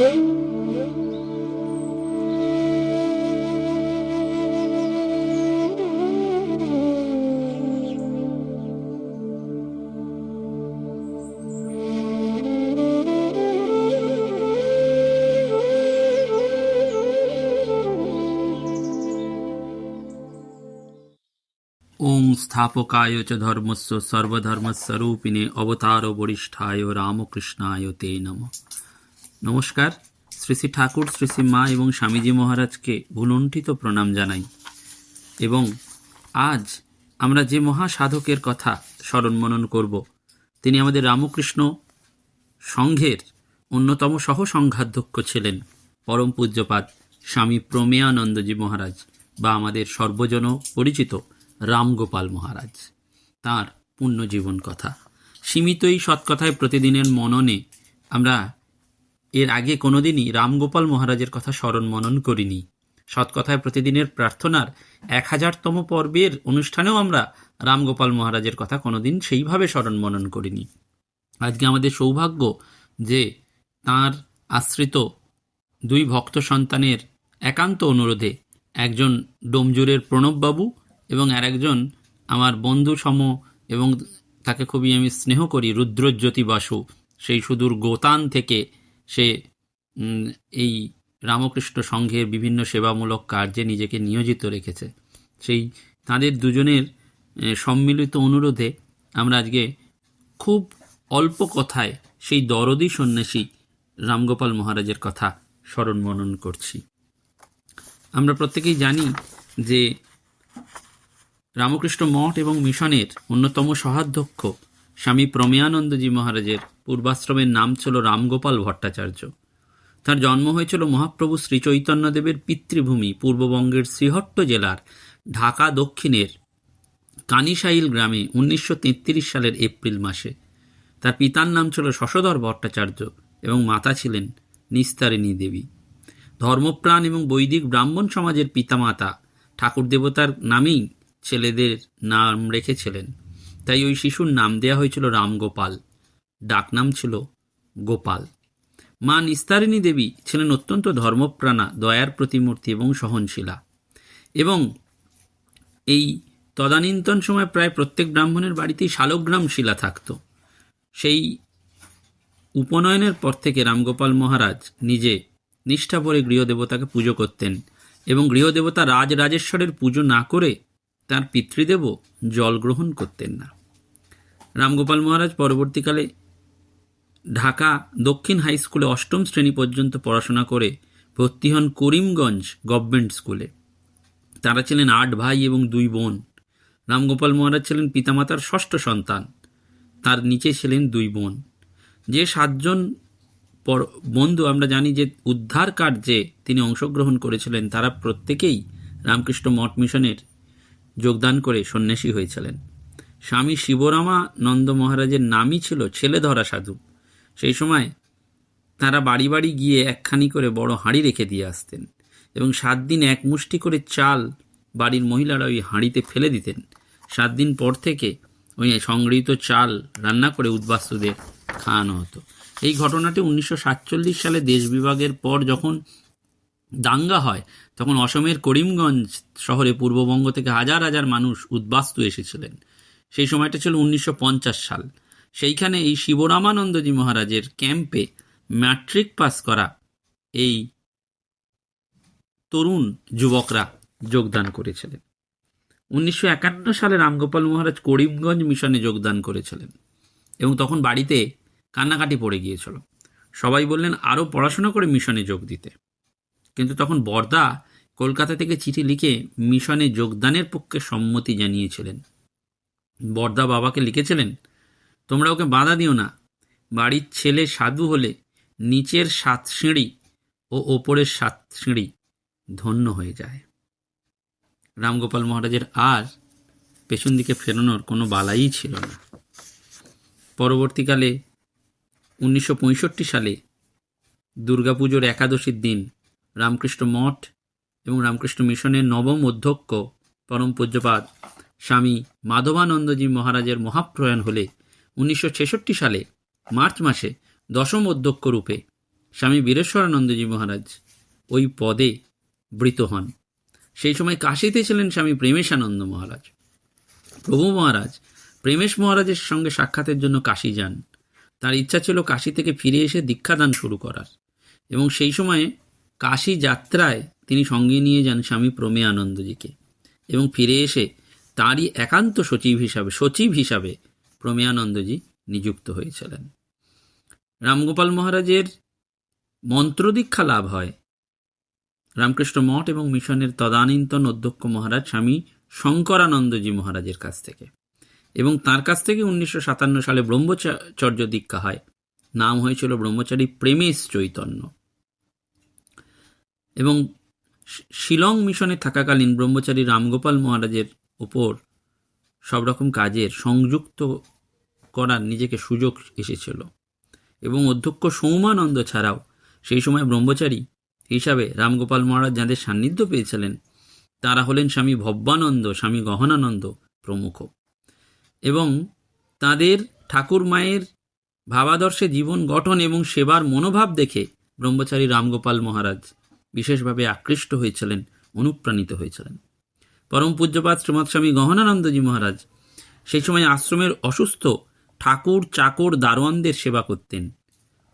ওং স্থাপকায় চ ধর্মস্য সর্বধর্মস্বরূপিণে অবতার বরিষ্ঠায় রামকৃষ্ণায় তে নম নমস্কার। শ্রী শ্রী ঠাকুর, শ্রী শ্রী মা এবং স্বামীজি মহারাজকে ভুলুণ্ঠিত প্রণাম জানাই। এবং আজ আমরা যে মহা সাধকের কথা স্মরণ মনন করব, তিনি আমাদের রামকৃষ্ণ সংঘের অন্যতম সহ সংঘাধ্যক্ষ ছিলেন, পরম পূজ্যপাত স্বামী প্রমেয়ানন্দজি মহারাজ বা আমাদের সর্বজন পরিচিত রামগোপাল মহারাজ। তার পুণ্যজীবন কথা। সীমিত এই সৎকথায় প্রতিদিনের মননে আমরা এর আগে কোনোদিনই রামগোপাল মহারাজের কথা স্মরণ মনন করিনি। সৎকথায় প্রতিদিনের প্রার্থনার এক হাজারতম পর্বের অনুষ্ঠানেও আমরা রামগোপাল মহারাজের কথা কোনোদিন সেইভাবে স্মরণ মনন করিনি। আজকে আমাদের সৌভাগ্য যে তার আশ্রিত দুই ভক্ত সন্তানের একান্ত অনুরোধে একজন ডোমজুরের প্রণববাবু এবং আর একজন আমার বন্ধু সম এবং তাকে খুবই আমি স্নেহ করি, রুদ্রজ্যোতি বাসু, সেই সুদূর গোতান থেকে সে এই রামকৃষ্ণ সংঘের বিভিন্ন সেবামূলক কার্যে নিজেকে নিয়োজিত রেখেছে। সেই তাদের দুজনের সম্মিলিত অনুরোধে আমরা আজকে খুব অল্প কথায় সেই দরদি সন্ন্যাসী রামগোপাল মহারাজের কথা স্মরণ মনন করছি। আমরা প্রত্যেকেই জানি যে রামকৃষ্ণ মঠ এবং মিশনের অন্যতম সহাধ্যক্ষ স্বামী প্রমেয়ানন্দজি মহারাজের পূর্বাশ্রমের নাম ছিল রামগোপাল ভট্টাচার্য। তার জন্ম হয়েছিল মহাপ্রভু শ্রী চৈতন্যদেবের পিতৃভূমি পূর্ববঙ্গের শ্রীহট্ট জেলার ঢাকা দক্ষিণের কানিসাইল গ্রামে উনিশশো তেত্রিশ সালের এপ্রিল মাসে। তার পিতার নাম ছিল শশধর ভট্টাচার্য এবং মাতা ছিলেন নিস্তারিণী দেবী। ধর্মপ্রাণ এবং বৈদিক ব্রাহ্মণ সমাজের পিতামাতা ঠাকুর দেবতার নামেই ছেলেদের নাম রেখেছিলেন। তাই ওই শিশুর নাম দেয়া হয়েছিল রামগোপাল। ডাকনাম ছিল গোপাল। মা নিস্তারিণী দেবী ছিলেন অত্যন্ত ধর্মপ্রাণা, দয়ার প্রতিমূর্তি এবং সহনশীলা। এবং এই তদানীন্তন সময় প্রায় প্রত্যেক ব্রাহ্মণের বাড়িতেই শালগ্রাম শিলা থাকত। সেই উপনয়নের পর থেকে রামগোপাল মহারাজ নিজে নিষ্ঠা ভরে গৃহদেবতাকে পুজো করতেন এবং গৃহদেবতা রাজরাজেশ্বরের পুজো না করে তার পিতৃদেবও জল গ্রহণ করতেন না। রামগোপাল মহারাজ পরবর্তীকালে ঢাকা দক্ষিণ হাই স্কুলে অষ্টম শ্রেণি পর্যন্ত পড়াশোনা করে ভর্তি হন করিমগঞ্জ গভর্নমেন্ট স্কুলে। তারা ছিলেন আট ভাই এবং দুই বোন। রামগোপাল মহারাজ ছিলেন পিতামাতার ষষ্ঠ সন্তান। তার নিচে ছিলেন দুই বোন। যে সাতজন পর- বন্ধু আমরা জানি যে উদ্ধার কার্যে তিনি অংশগ্রহণ করেছিলেন, তারা প্রত্যেকেই রামকৃষ্ণ মঠ মিশনের যোগদান করে সন্ন্যাসী হয়েছিলেন। স্বামী শিবরামানন্দ মহারাজের নামই ছিল ছেলে ধরা সাধু। সেই সময় তারা বাড়ি বাড়ি গিয়ে একখানি করে বড় হাঁড়ি রেখে দিয়ে আসতেন এবং সাত দিন এক মুষ্টি করে চাল বাড়ির মহিলারা ওই হাঁড়িতে ফেলে দিতেন। সাত দিন পর থেকে ওই সংগৃহীত চাল রান্না করে উদ্বাস্তুদের খাওয়ানো হতো। এই ঘটনাটি উনিশশো সাতচল্লিশ সালে দেশ বিভাগের পর যখন দাঙ্গা হয় তখন অসমের করিমগঞ্জ শহরে পূর্ববঙ্গ থেকে হাজার হাজার মানুষ উদ্বাস্তু এসেছিলেন। সেই সময়টা ছিল উনিশশো পঞ্চাশ সাল। সেইখানে এই শিবরামানন্দজি মহারাজের ক্যাম্পে ম্যাট্রিক পাস করা এই তরুণ যুবকরা যোগদান করেছিলেন। উনিশশো একান্ন সালে রামগোপাল মহারাজ করিমগঞ্জ মিশনে যোগদান করেছিলেন এবং তখন বাড়িতে কান্নাকাটি পড়ে গিয়েছিল। সবাই বললেন আরও পড়াশোনা করে মিশনে যোগ দিতে। কিন্তু তখন বর্দা কলকাতা থেকে চিঠি লিখে মিশনে যোগদানের পক্ষে সম্মতি জানিয়েছিলেন। বর্দা বাবাকে লিখেছিলেন, তোমরা ওকে বাধা দিও না। বাড়ির ছেলে সাধু হলে নিচের সাত সিঁড়ি ও ওপরের সাত সিঁড়ি ধন্য হয়ে যায়। রামগোপাল মহারাজের আর পেছন দিকে ফেরানোর কোনো বালাই ছিল না। পরবর্তীকালে উনিশশো পঁয়ষট্টি সালে দুর্গাপুজোর একাদশীর দিন রামকৃষ্ণ মঠ এবং রামকৃষ্ণ মিশনের নবম অধ্যক্ষ পরম পূজ্যপাদ স্বামী মাধবানন্দজি মহারাজের মহাপ্রয়াণ হলে উনিশশো ছেষট্টি সালে মার্চ মাসে দশম অধ্যক্ষ রূপে স্বামী বীরেশ্বরানন্দজি মহারাজ ওই পদে বৃত হন। সেই সময় কাশীতে ছিলেন স্বামী প্রেমেশানন্দ মহারাজ। প্রভু মহারাজ প্রেমেশ মহারাজের সঙ্গে সাক্ষাতের জন্য কাশী যান। তার ইচ্ছা ছিল কাশী থেকে ফিরে এসে দীক্ষাদান শুরু করার। এবং সেই সময়ে কাশী যাত্রায় তিনি সঙ্গে নিয়ে যান স্বামী প্রমে আনন্দজিকে। এবং ফিরে এসে তারই একান্ত সচিব হিসাবে সচিব হিসাবে প্রমেয়ানন্দজি নিযুক্ত হয়েছিলেন। রামগোপাল মহারাজের মন্ত্রদীক্ষা লাভ হয়। রামকৃষ্ণ মঠ এবং মিশনের তদানীন্তন অধ্যক্ষ মহারাজ স্বামী শঙ্করানন্দজি মহারাজের কাছ থেকে। এবং তার কাছ থেকে উনিশশো সাতান্ন সালে ব্রহ্মচর্য দীক্ষা হয়। নাম হয়েছিল ব্রহ্মচারী প্রেমেশ চৈতন্য। এবং শিলং মিশনে থাকাকালীন ব্রহ্মচারী রামগোপাল মহারাজের ওপর সব রকম কাজের সংযুক্ত করার নিজেকে সুযোগ এসেছিল এবং অধ্যক্ষ সৌমানন্দ ছাড়াও সেই সময় ব্রহ্মচারী হিসাবে রামগোপাল মহারাজ যাঁদের সান্নিধ্য পেয়েছিলেন, তারা হলেন স্বামী ভব্যানন্দ স্বামী গহনানন্দ প্রমুখ এবং তাদের ঠাকুর মায়ের ভাবাদর্শে জীবন গঠন এবং সেবার মনোভাব দেখে ব্রহ্মচারী রামগোপাল মহারাজ বিশেষভাবে আকৃষ্ট হয়েছিলেন, অনুপ্রাণিত হয়েছিলেন। পরম পূজ্যপাত শ্রীমৎ স্বামী গহনানন্দজি মহারাজ সেই সময় আশ্রমের অসুস্থ ঠাকুর চাকর দারোয়ানদের সেবা করতেন।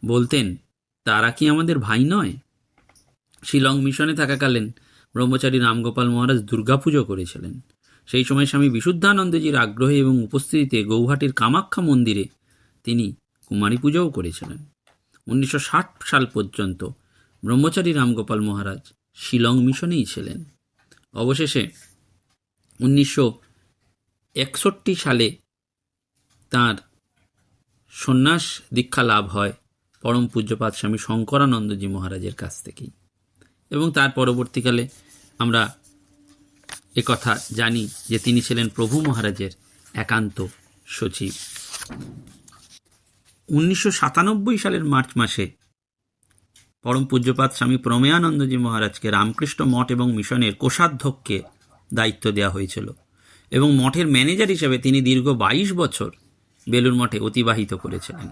বলতেন, তারা কি আমাদের ভাই নয়? শিলং মিশনে থাকাকালীন ব্রহ্মচারী রামগোপাল মহারাজ দুর্গাপুজো করেছিলেন। সেই সময় স্বামী বিশুদ্ধানন্দজির আগ্রহে এবং উপস্থিতিতে গৌহাটির কামাখ্যা মন্দিরে তিনি কুমারী পুজোও করেছিলেন। উনিশশো ষাট সাল পর্যন্ত ব্রহ্মচারী রামগোপাল মহারাজ শিলং মিশনেই ছিলেন। অবশেষে উনিশশো একষট্টি সালে তার সন্ন্যাস দীক্ষা লাভ হয় পরম পূজ্যপাত স্বামী শঙ্করানন্দজি মহারাজের কাছ থেকেই। এবং তার পরবর্তীকালে আমরা কথা জানি যে তিনি ছিলেন প্রভু মহারাজের একান্ত সচিব। উনিশশো সাতানব্বই সালের মার্চ মাসে পরম পূজ্যপাত স্বামী প্রমেয়ানন্দজি মহারাজকে রামকৃষ্ণ মঠ এবং মিশনের কোষাধ্যক্ষের দায়িত্ব দেওয়া হয়েছিল এবং মঠের ম্যানেজার হিসেবে তিনি দীর্ঘ বাইশ বছর বেলুর মঠে অতিবাহিত করেছিলেন।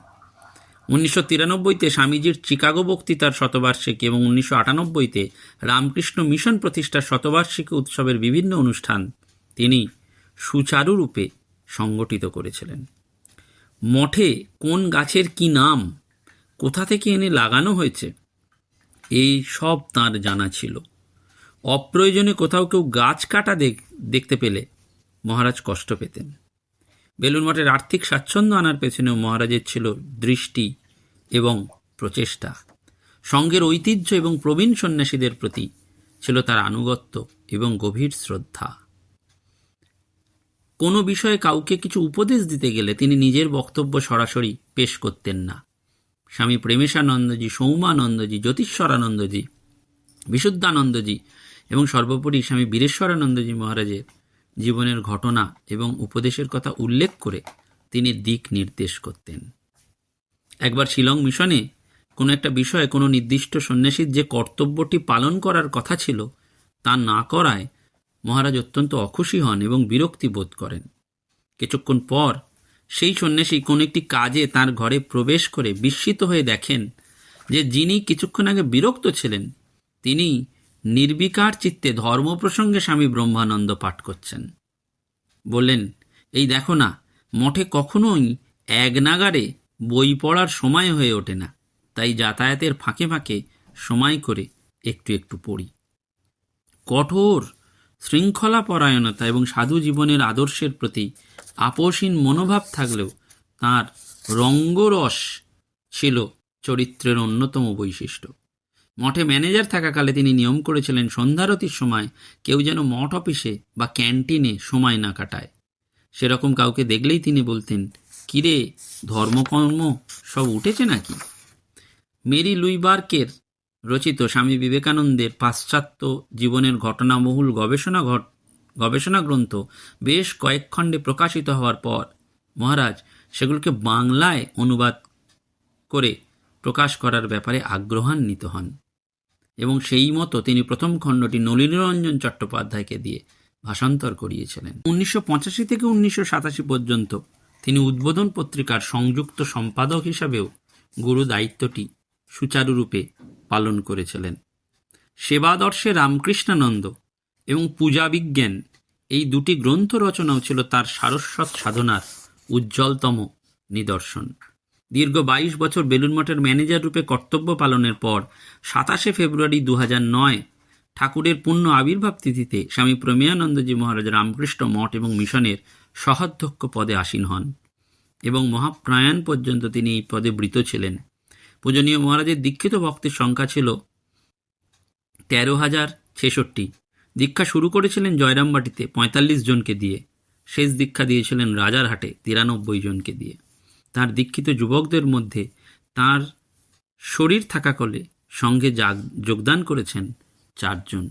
উনিশশো তিরানব্বইতে স্বামীজির চিকাগো বক্তৃতার শতবার্ষিকী এবং উনিশশো আটানব্বইতে রামকৃষ্ণ মিশন প্রতিষ্ঠার শতবার্ষিকী উৎসবের বিভিন্ন অনুষ্ঠান তিনি সুচারুরূপে সংগঠিত করেছিলেন। মঠে কোন গাছের কি নাম, কোথা থেকে এনে লাগানো হয়েছে এই সব তাঁর জানা ছিল। অপ্রয়োজনে কোথাও কেউ গাছ কাটা দেখ- দেখতে পেলে মহারাজ কষ্ট পেতেন। বেলুন মঠের আর্থিক স্বাচ্ছন্দ্য আনার পেছনেও মহারাজের ছিল দৃষ্টি এবং প্রচেষ্টা। সঙ্গের ঐতিহ্য এবং প্রবীণ সন্ন্যাসীদের প্রতি ছিল তার আনুগত্য এবং গভীর শ্রদ্ধা। কোনো বিষয়ে কাউকে কিছু উপদেশ দিতে গেলে তিনি নিজের বক্তব্য সরাসরি পেশ করতেন না। স্বামী প্রেমেশানন্দজি, সৌমানন্দজি, জ্যোতিষ্বরানন্দজি, বিশুদ্ধানন্দজি এবং সর্বোপরি স্বামী বীরেশ্বরানন্দজি মহারাজের জীবনের ঘটনা এবং উপদেশের কথা উল্লেখ করে তিনি দিক নির্দেশ করতেন। একবার শিলং মিশনে কোনো একটা বিষয়ে কোনো নির্দিষ্ট সন্ন্যাসীর যে কর্তব্যটি পালন করার কথা ছিল, তা না করায় মহারাজ অত্যন্ত অখুশি হন এবং বিরক্তি বোধ করেন। কিছুক্ষণ পর সেই সন্ন্যাসী কোনো একটি কাজে তার ঘরে প্রবেশ করে বিস্মিত হয়ে দেখেন যে যিনি কিছুক্ষণ আগে বিরক্ত ছিলেন, তিনি নির্বিকার চিত্তে ধর্ম প্রসঙ্গে স্বামী ব্রহ্মানন্দ পাঠ করছেন। বললেন, এই দেখো না, মঠে কখনোই এক নাগারে বই পড়ার সময় হয়ে ওঠে না, তাই যাতায়াতের ফাঁকে ফাঁকে সময় করে একটু একটু পড়ি। কঠোর শৃঙ্খলা পরায়ণতা এবং সাধু জীবনের আদর্শের প্রতি আপোষহীন মনোভাব থাকলেও তার রঙ্গরস ছিল চরিত্রের অন্যতম বৈশিষ্ট্য। মঠে ম্যানেজার থাকাকালে তিনি নিয়ম করেছিলেন সন্ধ্যারতির সময় কেউ যেন মঠ অফিসে বা ক্যান্টিনে সময় না কাটায়। সেরকম কাউকে দেখলেই তিনি বলতেন, কিরে, ধর্মকর্ম সব উঠেছে নাকি? মেরি লুইবার্কের রচিত স্বামী বিবেকানন্দের পাশ্চাত্য জীবনের ঘটনাবহুল গবেষণা গবেষণা গ্রন্থ বেশ কয়েক খণ্ডে প্রকাশিত হওয়ার পর মহারাজ সেগুলোকে বাংলায় অনুবাদ করে প্রকাশ করার ব্যাপারে আগ্রহান্বিত হন এবং সেই মতো তিনি প্রথম খণ্ডটি নলিনীরঞ্জন চট্টোপাধ্যায়কে দিয়ে ভাষান্তর করিয়েছিলেন। উনিশশো পঁচাশি থেকে উনিশশো সাতাশি পর্যন্ত তিনি উদ্বোধন পত্রিকার সংযুক্ত সম্পাদক হিসাবেও গুরু দায়িত্বটি সুচারুরূপে পালন করেছিলেন। সেবাদর্শে রামকৃষ্ণানন্দ এবং পূজা বিজ্ঞান এই দুটি গ্রন্থ রচনাও ছিল তার সারস্বত সাধনার উজ্জ্বলতম নিদর্শন। দীর্ঘ বাইশ বছর বেলুন মঠের ম্যানেজার রূপে কর্তব্য পালনের পর সাতাশে ফেব্রুয়ারি দু নয় ঠাকুরের পূর্ণ আবির্ভাব তিথিতে স্বামী প্রমেয়ানন্দজি মহারাজ রামকৃষ্ণ মঠ এবং মিশনের সহাধ্যক্ষ পদে আসীন হন এবং মহাপ্রায়ণ পর্যন্ত তিনি এই পদে বৃত ছিলেন। পূজনীয় মহারাজের দীক্ষিত ভক্তের সংখ্যা ছিল তেরো হাজার ছেষট্টি। দীক্ষা শুরু করেছিলেন জয়রামবাটিতে পঁয়তাল্লিশ জনকে দিয়ে। শেষ দীক্ষা দিয়েছিলেন রাজারহাটে তিরানব্বই জনকে দিয়ে। তার দীক্ষিত যুবকদের মধ্যে তার শরীর থাকাকলে সঙ্গে যোগদান করেছেন চারজন।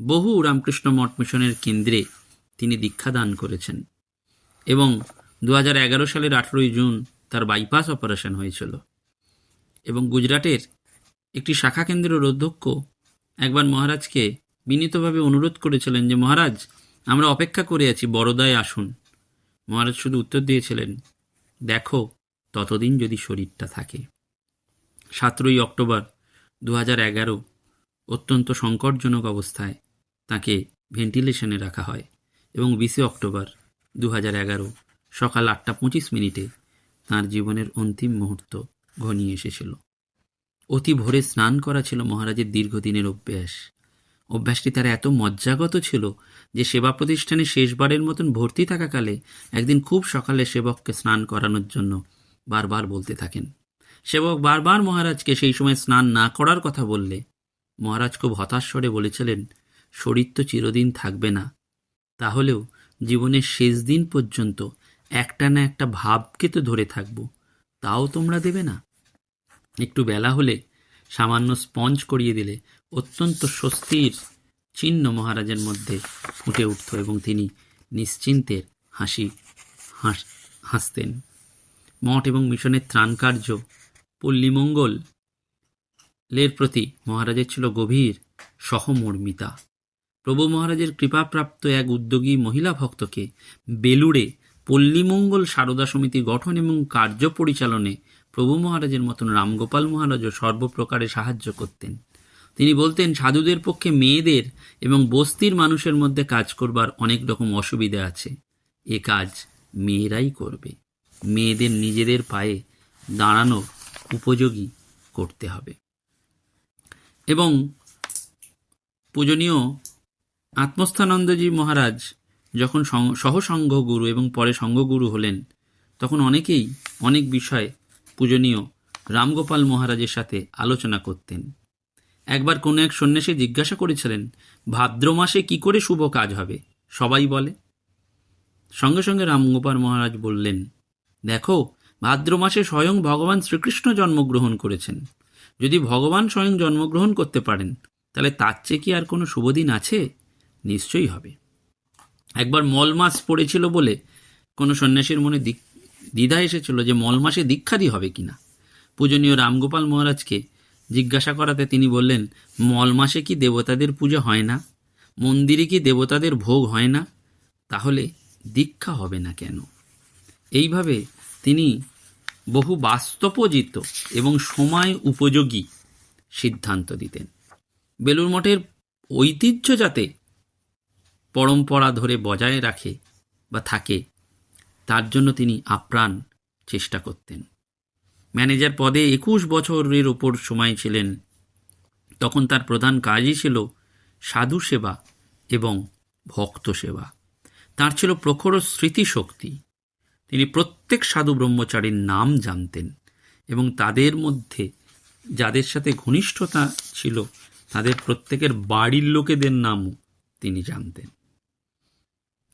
বহু রামকৃষ্ণ মঠ মিশনের কেন্দ্রে তিনি দীক্ষাদান করেছেন এবং দু হাজার এগারো সালের আঠেরোই জুন তার বাইপাস অপারেশন হয়েছিল এবং গুজরাটের একটি শাখা কেন্দ্রের অধ্যক্ষ একবার মহারাজকে বিনীতভাবে অনুরোধ করেছিলেন যে, মহারাজ, আমরা অপেক্ষা করে আছি বড়দায় আসুন। মহারাজ শুধু উত্তর দিয়েছিলেন, দেখো, ততদিন যদি শরীরটা থাকে। সতেরোই অক্টোবর দু এগারো, অত্যন্ত সংকটজনক অবস্থায় তাকে ভেন্টিলেশনে রাখা হয় এবং বিশে অক্টোবর দু এগারো, সকাল আটটা পঁচিশ মিনিটে তাঁর জীবনের অন্তিম মুহূর্ত ঘনিয়ে এসেছিল। অতি ভোরে স্নান করা ছিল মহারাজের দীর্ঘদিনের অভ্যাস। অভ্যাসটি তার এত মজ্জাগত ছিল যে সেবা প্রতিষ্ঠানে শেষবারের মতন ভর্তি থাকাকালে একদিন খুব সকালে সেবককে স্নান করানোর জন্য বারবার বলতে থাকেন। সেবক বারবার মহারাজকে সেই সময় স্নান না করার কথা বললে। মহারাজ খুব হতাশ স্বরে বলেছিলেন, শরীর তো চিরদিন থাকবে না। তাহলেও জীবনের শেষ দিন পর্যন্ত একটা না একটা ভাবকে তো ধরে থাকব। তাও তোমরা দেবে না। একটু বেলা হলে সামান্য স্পঞ্জ করিয়ে দিলে অত্যন্ত স্বস্তির চিহ্ন মহারাজের মধ্যে ফুটে উঠত এবং তিনি নিশ্চিন্তের হাসি, হাস, হাসতেন। মঠ এবং মিশনের ত্রাণ কার্য পল্লীমঙ্গল লের প্রতি মহারাজের ছিল গভীর সহমর্মিতা। প্রভু মহারাজের কৃপাপ্রাপ্ত এক উদ্যোগী মহিলা ভক্তকে বেলুড়ে পল্লীমঙ্গল সারদা সমিতি গঠন এবং কার্য পরিচালনে প্রভু মহারাজের মতন রামগোপাল মহারাজও সর্বপ্রকারে সাহায্য করতেন। তিনি বলতেন, সাধুদের পক্ষে মেয়েদের এবং বস্তির মানুষের মধ্যে কাজ করবার অনেক রকম অসুবিধা আছে। এ কাজ মেয়েরাই করবে। মেয়েদের নিজেদের পায়ে দাঁড়ানো উপযোগী করতে হবে। এবং পূজনীয় আত্মস্থানন্দজি মহারাজ যখন সহসংঘ গুরু এবং পরে সঙ্গগুরু হলেন, তখন অনেকেই অনেক বিষয় পূজনীয় রামগোপাল মহারাজের সাথে আলোচনা করতেন। একবার কোনো এক সন্ন্যাসী জিজ্ঞাসা করেছিলেন, ভাদ্র মাসে কি করে শুভ কাজ হবে? সবাই বলে। সঙ্গে সঙ্গে রামগোপাল মহারাজ বললেন, দেখো, ভাদ্র মাসে স্বয়ং ভগবান শ্রীকৃষ্ণ জন্মগ্রহণ করেছেন। যদি ভগবান স্বয়ং জন্মগ্রহণ করতে পারেন, তাহলে তার চেয়ে কি আর কোনো শুভদিন আছে? নিশ্চয়ই হবে। একবার মল মাস পড়েছিল বলে কোনো সন্ন্যাসীর মনে দিক- দ্বিধা এসেছিল যে মল মাসে দীক্ষাদি হবে কিনা। পূজনীয় রামগোপাল মহারাজকে জিজ্ঞাসা করাতে তিনি বললেন মল মাসে কি দেবতাদের পূজা হয় না? মন্দিরে কি দেবতাদের ভোগ হয় না? তাহলে দীক্ষা হবে না কেন? এইভাবে তিনি বহু বাস্তবজিত এবং সময় উপযোগী সিদ্ধান্ত দিতেন। বেলুর মঠের ঐতিহ্য যাতে পরম্পরা ধরে বজায় রাখে বা থাকে তার জন্য তিনি আপ্রাণ চেষ্টা করতেন। ম্যানেজার পদে একুশ বছরের ওপর সময় ছিলেন। তখন তার প্রধান কাজই ছিল সাধু সেবা এবং ভক্ত সেবা। তার ছিল প্রখর স্মৃতিশক্তি। তিনি প্রত্যেক সাধু ব্রহ্মচারীর নাম জানতেন এবং তাদের মধ্যে যাদের সাথে ঘনিষ্ঠতা ছিল, তাদের প্রত্যেকের বাড়ির লোকেদের নামও তিনি জানতেন।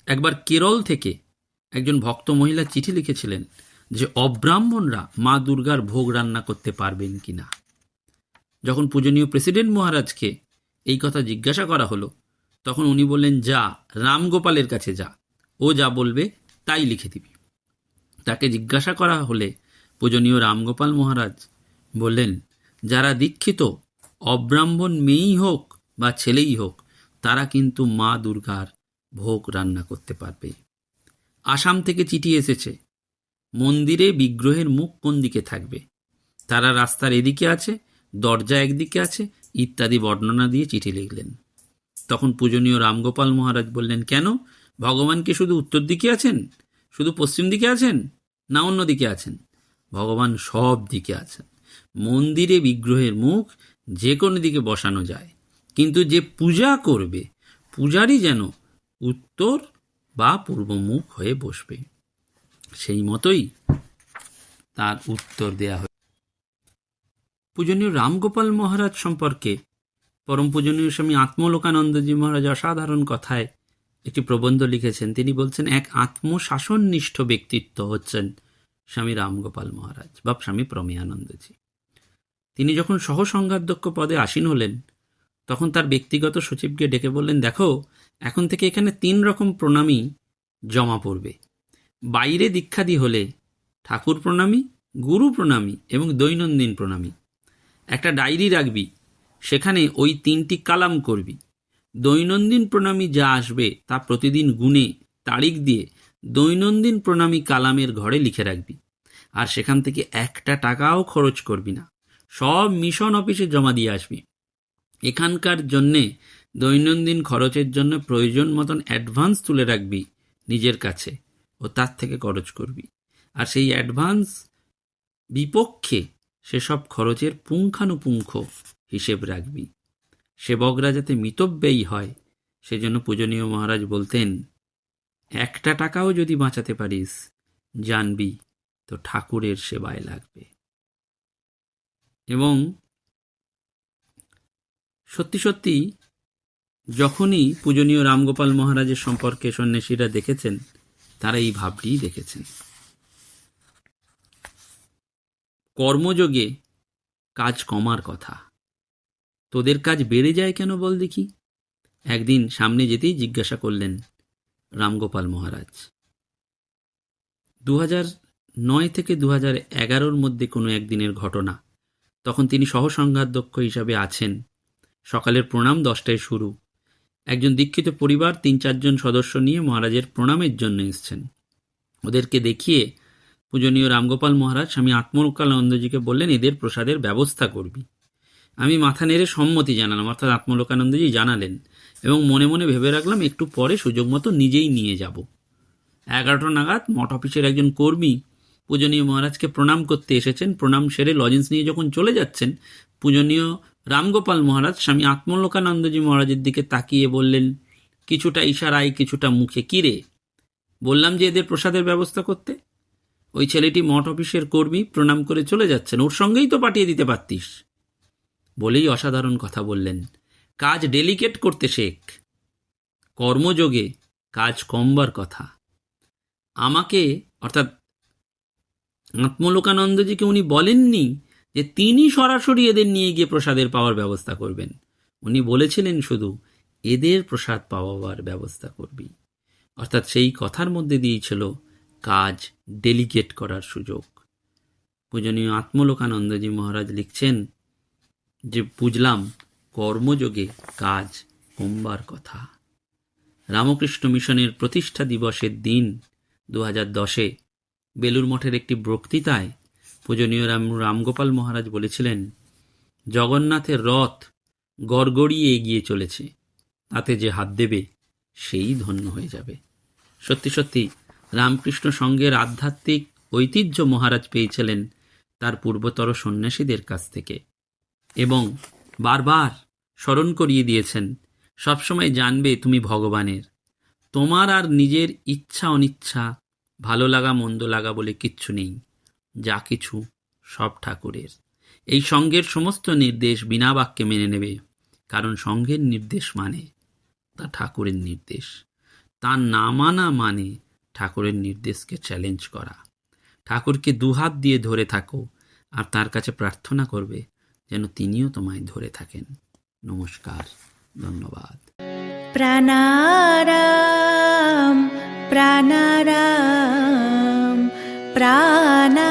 একবার কেরল থেকে একজন ভক্ত মহিলা চিঠি লিখেছিলেন যে, অব্রাহ্মণরা মা দুর্গার ভোগ রান্না করতে পারবেন কি না যখন পূজনীয় প্রেসিডেন্ট মহারাজকে এই কথা জিজ্ঞাসা করা হলো, তখন উনি বললেন, যা, রামগোপালের কাছে যা। ও যা বলবে, তাই লিখে দিবি। তাকে জিজ্ঞাসা করা হলে পূজনীয় রামগোপাল মহারাজ বললেন, যারা দীক্ষিত, অব্রাহ্মণ মেয়েই হোক বা ছেলেই হোক, তারা কিন্তু মা দুর্গার ভোগ রান্না করতে পারবে। আসাম থেকে চিঠি এসেছে। মন্দিরে বিগ্রহের মুখ কোন দিকে থাকবে? তারা রাস্তার এদিকে আছে, দরজা একদিকে আছে, ইত্যাদি বর্ণনা দিয়ে চিঠি লিখলেন। তখন পূজনীয় রামগোপাল মহারাজ বললেন, কেন? ভগবান কি শুধু উত্তর দিকে আছেন? শুধু পশ্চিম দিকে আছেন? না অন্য দিকে আছেন? ভগবান সব দিকে আছেন। মন্দিরে বিগ্রহের মুখ যে কোনো দিকে বসানো যায়। কিন্তু যে পূজা করবে, পূজারই যেন উত্তর বা পূর্বমুখ হয়ে বসবে। সেই মতোই তার উত্তর দেয়া হয় পূজনীয় রামগোপাল মহারাজ সম্পর্কে পরম পূজনীয় স্বামী আত্মলোকানন্দজি মহারাজ অসাধারণ কথায় একটি প্রবন্ধ লিখেছেন। তিনি বলছেন, এক আত্মশাসননিষ্ঠ ব্যক্তিত্ব হচ্ছেন স্বামী রামগোপাল মহারাজ বা স্বামী প্রমেয়ানন্দজি। তিনি যখন সহসংঘাধ্যক্ষ পদে আসীন হলেন, তখন তার ব্যক্তিগত সচিবকে ডেকে বললেন, দেখো এখন থেকে এখানে তিন রকম প্রণামী জমা পড়বে। বাইরে দীক্ষাদি হলে ঠাকুর প্রণামী, গুরু প্রণামী এবং দৈনন্দিন প্রণামী। একটা ডায়েরি রাখবি, সেখানে ওই তিনটি কালাম করবি। দৈনন্দিন প্রণামী যা আসবে তা প্রতিদিন গুণে তারিখ দিয়ে দৈনন্দিন প্রণামী কালামের ঘরে লিখে রাখবি। আর সেখান থেকে একটা টাকাও খরচ করবি না। সব মিশন অফিসে জমা দিয়ে আসবি। এখানকার জন্যে দৈনন্দিন খরচের জন্য প্রয়োজন মতন অ্যাডভান্স তুলে রাখবি নিজের কাছে ও তার থেকে খরচ করবি। আর সেই অ্যাডভান্স বিপক্ষে সেসব খরচের পুঙ্খানুপুঙ্খ হিসেব রাখবি। সেবকরা যাতে মিতব্যয়ী হয়, সেজন্য পূজনীয় মহারাজ বলতেন, একটা টাকাও যদি বাঁচাতে পারিস, জানবি তো ঠাকুরের সেবায় লাগবে। এবং সত্যি সত্যি যখনই পূজনীয় রামগোপাল মহারাজের সম্পর্কে সন্ন্যাসীরা দেখেছেন, তারা এই ভাবটিই দেখেছেন। কর্মযোগে কাজ কমার কথা। তোদের কাজ বেড়ে যায় কেন বল দেখি? একদিন সামনে যেতেই জিজ্ঞাসা করলেন রামগোপাল মহারাজ। দু নয় থেকে দু হাজার এগারোর মধ্যে কোনো একদিনের ঘটনা। তখন তিনি সহসংঘাধ্যক্ষ হিসাবে আছেন। সকালের প্রণাম দশটায় শুরু। একজন দীক্ষিত পরিবার তিন চারজন সদস্য নিয়ে মহারাজের প্রণামের জন্য এসছেন। ওদেরকে দেখিয়ে পূজনীয় রামগোপাল মহারাজ, স্বামী আত্মলোকানন্দজিকে বললেন, এদের প্রসাদের ব্যবস্থা করবি। আমি মাথা নেড়ে সম্মতি জানালাম, অর্থাৎ আত্মলোকানন্দজি জানালেন এবং মনে মনে ভেবে রাখলাম, একটু পরে সুযোগ মতো নিজেই নিয়ে যাব। এগারোটা নাগাদ মঠ অফিসের একজন কর্মী পূজনীয় মহারাজকে প্রণাম করতে এসেছেন। প্রণাম সেরে লজেন্স নিয়ে যখন চলে যাচ্ছেন, পূজনীয় রামগোপাল মহারাজ স্বামী আত্মলোকানন্দজি মহারাজের দিকে তাকিয়ে বললেন, কিছুটা ইশারায়, কিছুটা মুখে কিরে বললাম যে এদের প্রসাদের ব্যবস্থা করতে। ওই ছেলেটি মঠ অফিসের কর্মী, প্রণাম করে চলে যাচ্ছেন। ওর সঙ্গেই তো পাঠিয়ে দিতে পারতিস। বলেই অসাধারণ কথা বললেন, কাজ ডেলিকেট করতে শেখ। কর্মযোগে কাজ কমবার কথা। আমাকে, অর্থাৎ আত্মলোকানন্দজিকে উনি বলেননি যে তিনি সরাসরি এদের নিয়ে গিয়ে প্রসাদের পাওয়ার ব্যবস্থা করবেন। উনি বলেছিলেন শুধু, এদের প্রসাদ পাওয়ার ব্যবস্থা করবি। অর্থাৎ সেই কথার মধ্যে দিয়েই ছিল কাজ ডেলিগেট করার সুযোগ। পূজনীয় আত্মলোকানন্দজি মহারাজ লিখছেন যে, বুঝলাম, কর্মযোগে কাজ কমবার কথা। রামকৃষ্ণ মিশনের প্রতিষ্ঠা দিবসের দিন দু হাজার দশে বেলুর মঠের একটি বক্তৃতায় পূজনীয় রাম, রামগোপাল মহারাজ বলেছিলেন, জগন্নাথের রথ গড়গড়িয়ে এগিয়ে চলেছে, তাতে যে হাত দেবে, সেই ধন্য হয়ে যাবে। সত্যি সত্যি, রামকৃষ্ণ সঙ্গের আধ্যাত্মিক ঐতিহ্য মহারাজ পেয়েছিলেন তার পূর্বতর সন্ন্যাসীদের কাছ থেকে এবং বারবার স্মরণ করিয়ে দিয়েছেন, সবসময় জানবে তুমি ভগবানের। তোমার আর নিজের ইচ্ছা অনিচ্ছা, ভালো লাগা, মন্দ লাগা বলে কিচ্ছু নেই। যা কিছু সব ঠাকুরের। এই সঙ্গের সমস্ত নির্দেশ বিনা বাক্যে মেনে নেবে, কারণ সঙ্গের নির্দেশ মানে তা ঠাকুরের নির্দেশ। তা না মানা মানে ঠাকুরের নির্দেশকে চ্যালেঞ্জ করা। ঠাকুরকে দুহাত দিয়ে ধরে থাকো, আর তার কাছে প্রার্থনা করবে যেন তিনিও তোমায় ধরে থাকেন। নমস্কার, ধন্যবাদ। প্রাণারাম প্রাণারাম। प्राणा